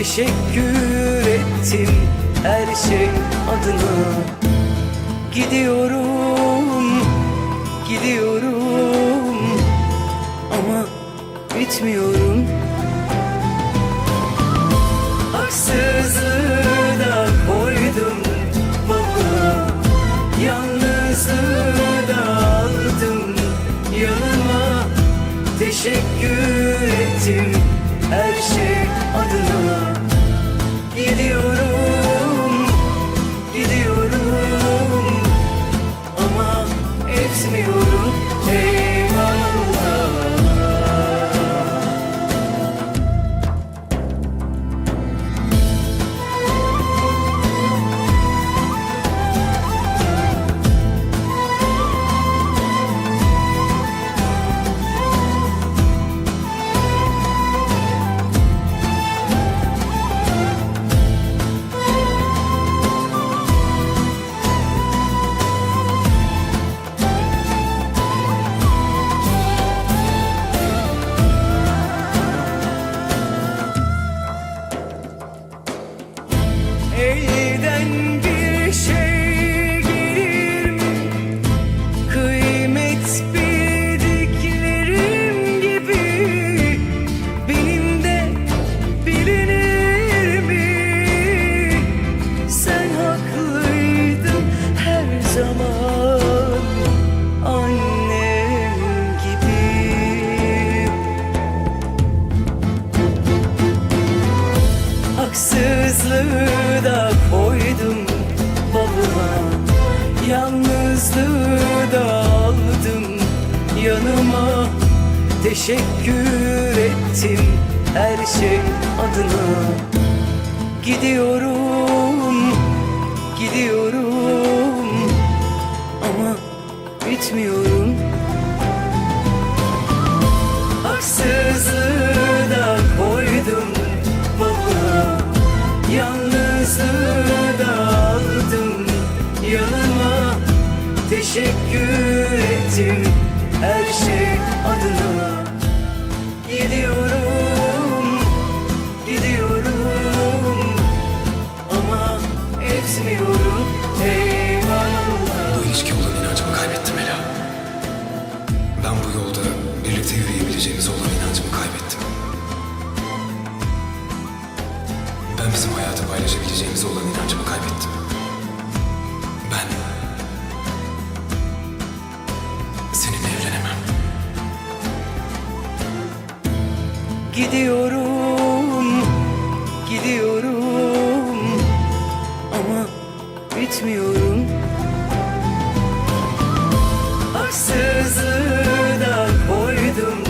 Teşekkür ettim her şey adına. Gidiyorum, gidiyorum Ama bitmiyorum. Haksızlığı da koydum baba Yalnızlığı da aldım yanıma. Teşekkür ettim her şey Haksızlığı da koydum babama. Yalnızlığı da aldım yanıma. Teşekkür ettim her şey adına. Gidiyorum, gidiyorum Ama bitmiyorum aldım yanıma Teşekkür ettim her şey adına Gidiyorum, gidiyorum Ama etmiyorum Bu ilişki olan inancımı kaybettim Ela. Ben bu yolda birlikte yürüyebileceğimiz olan inancımı kaybettim. Ben bizim hayatı paylaşabileceğimiz olan inancımı kaybettim. Gidiyorum, gidiyorum ama bitmiyorum. Haksızlığı da koydum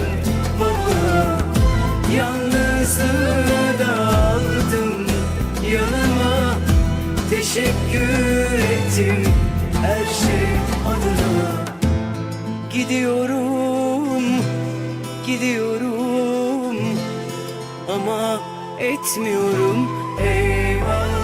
baba, yalnızlığı da aldım yanıma. Teşekkür ettim her şey adına. Gidiyorum, gidiyorum ama etmiyorum. Eyvallah